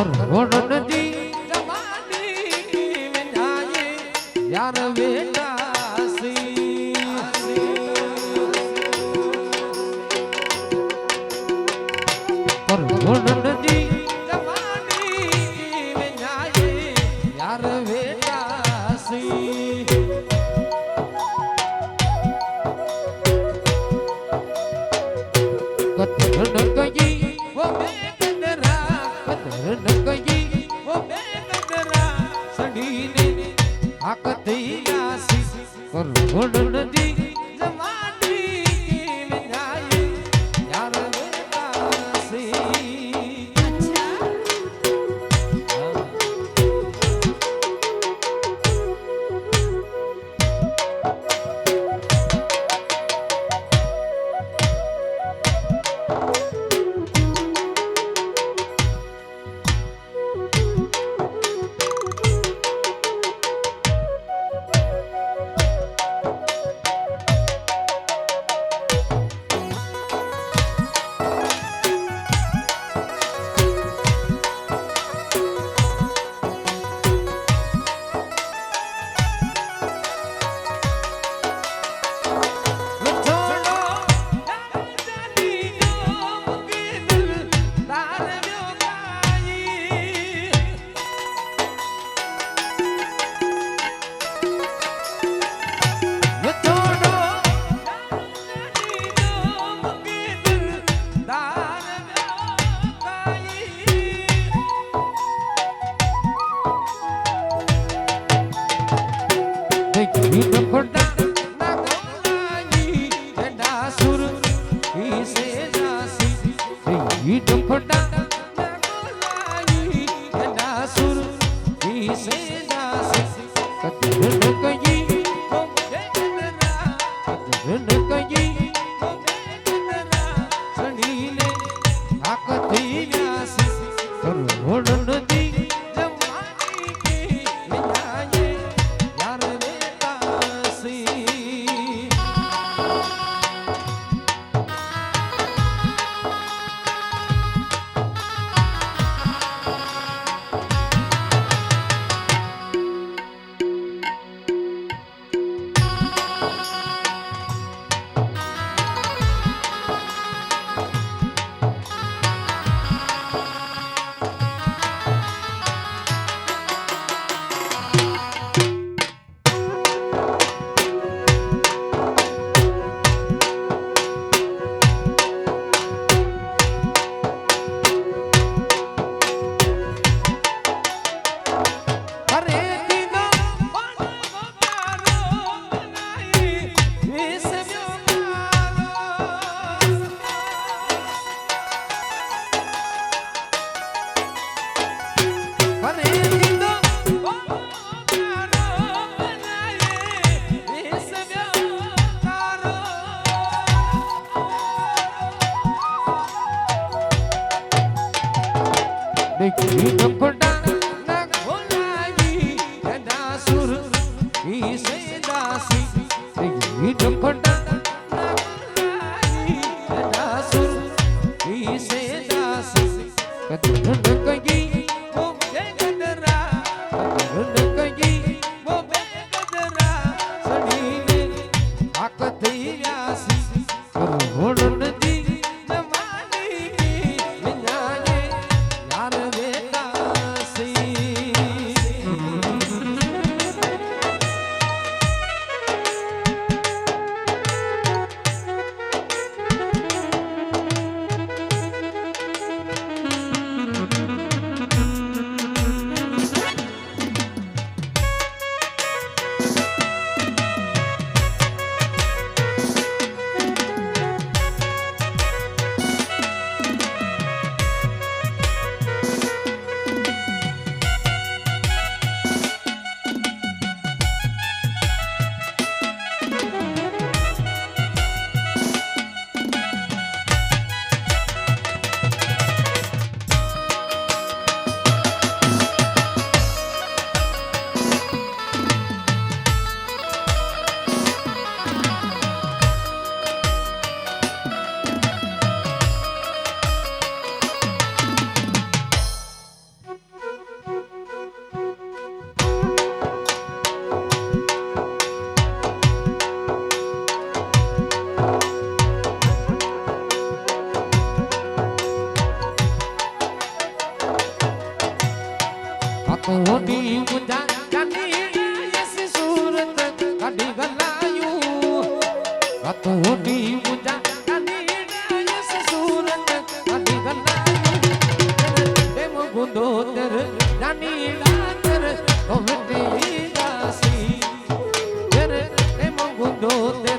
করবো Hold. take me to put que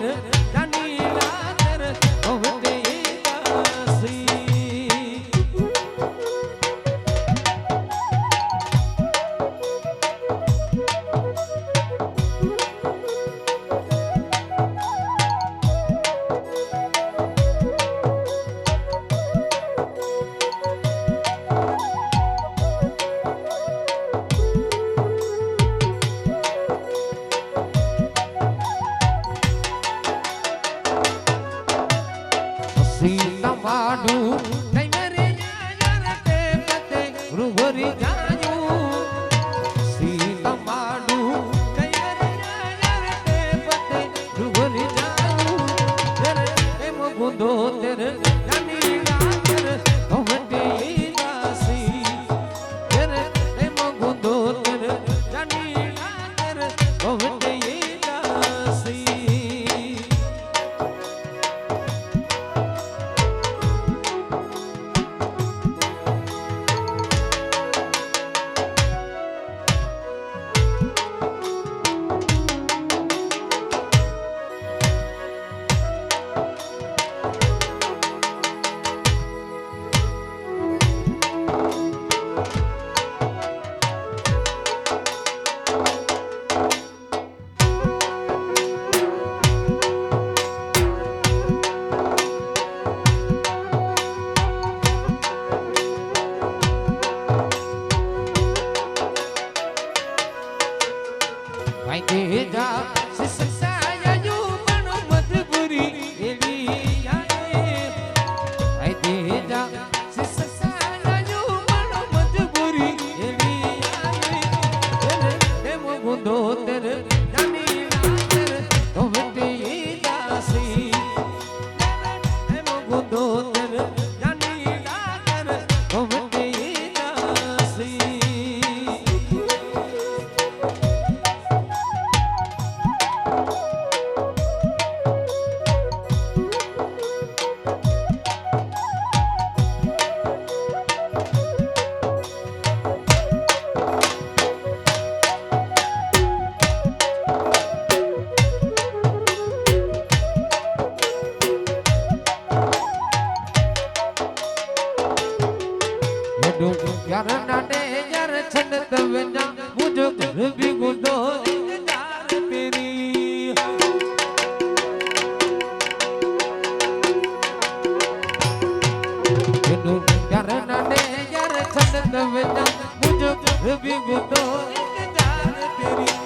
Yeah. ડો યાર નાટે યાર છંદ તવના મુજો ઘર ભીગુ દો ઇંતજાર તેરી ડો યાર નાટે યાર છંદ તવના મુજો ઘર ભીગુ દો ઇંતજાર તેરી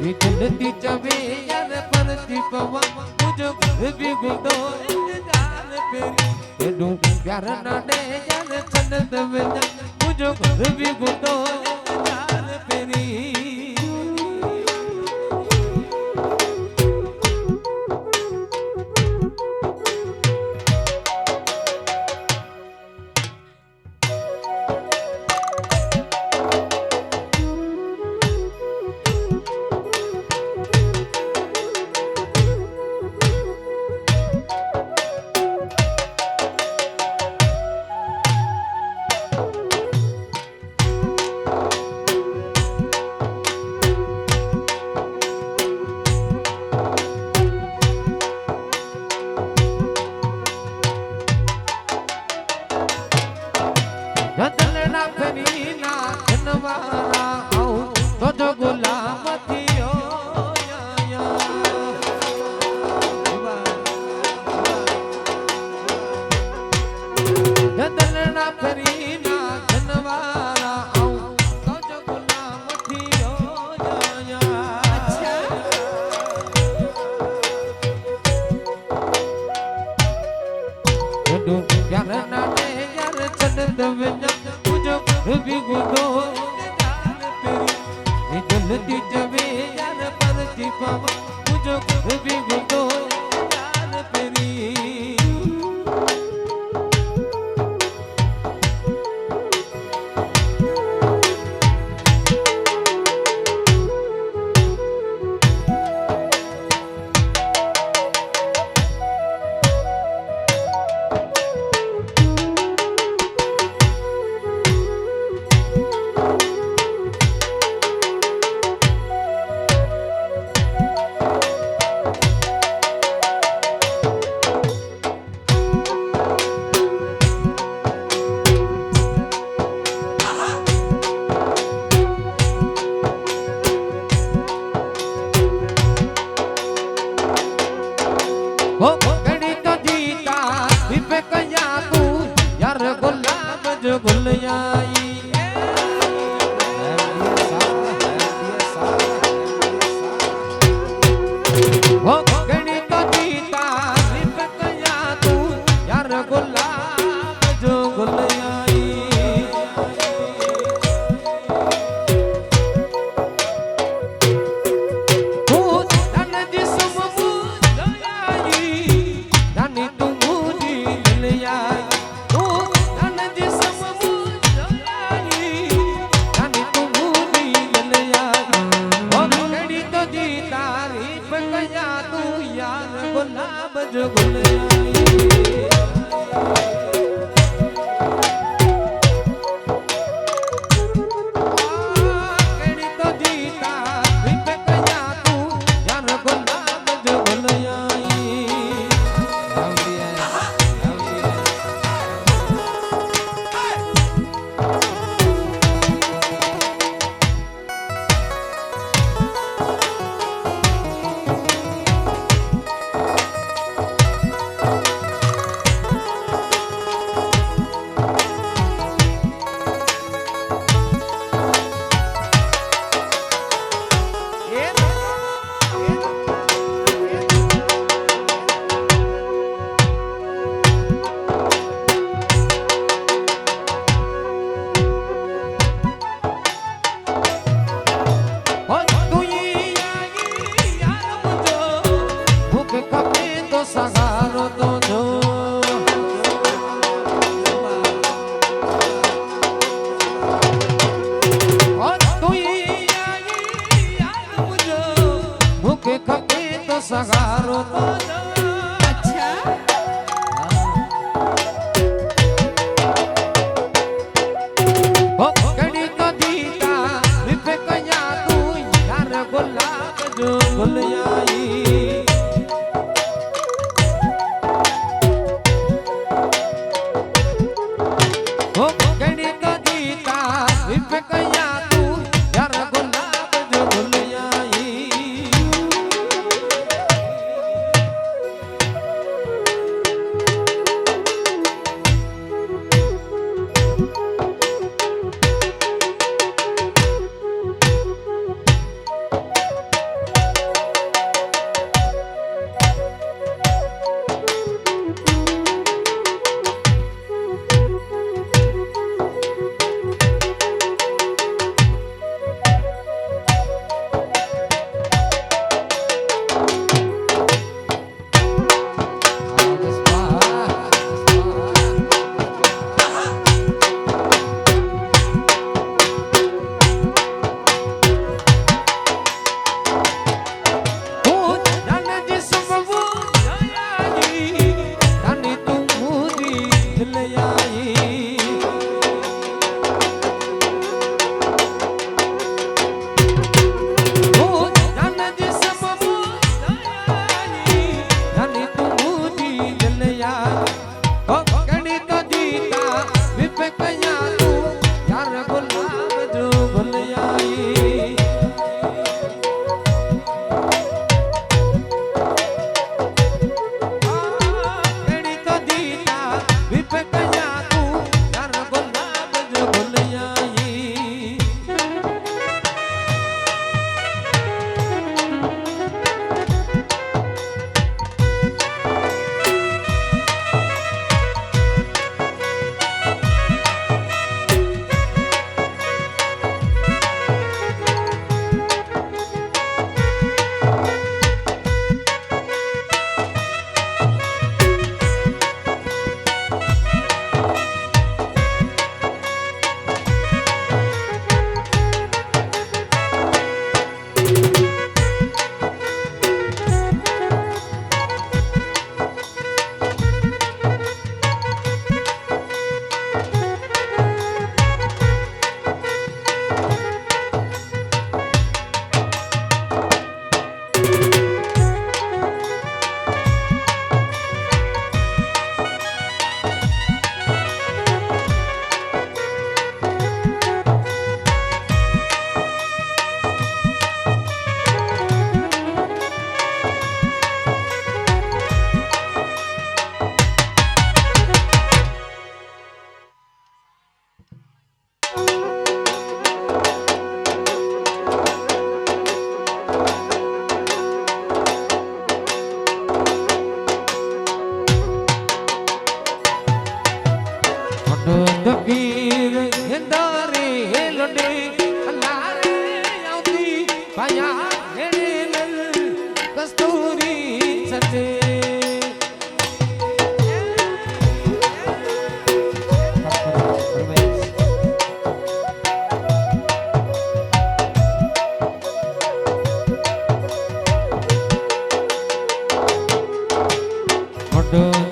વિચલતી ચવે યાર પરતી પવા મુજો ઘર ભીગુ દો ઇંતજાર તેરી ડો યાર યાર ને પનત વેદા મુજો કભી ચાલ ફેરી. volar.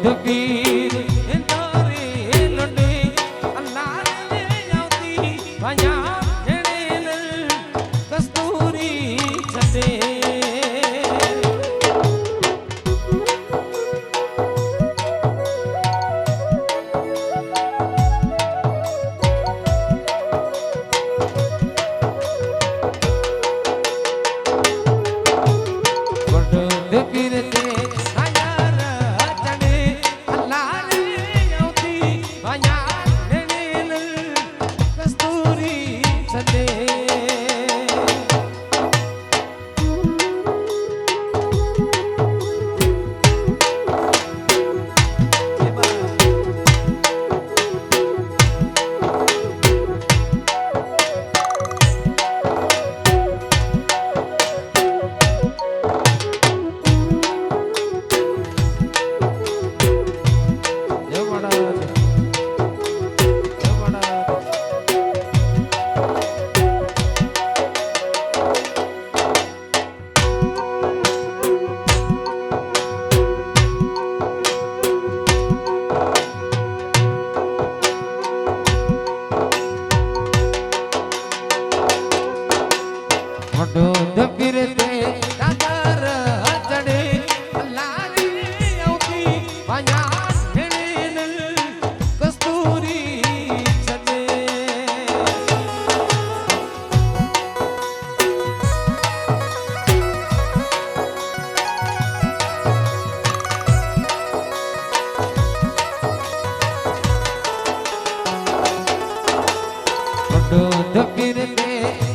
दुखी the minute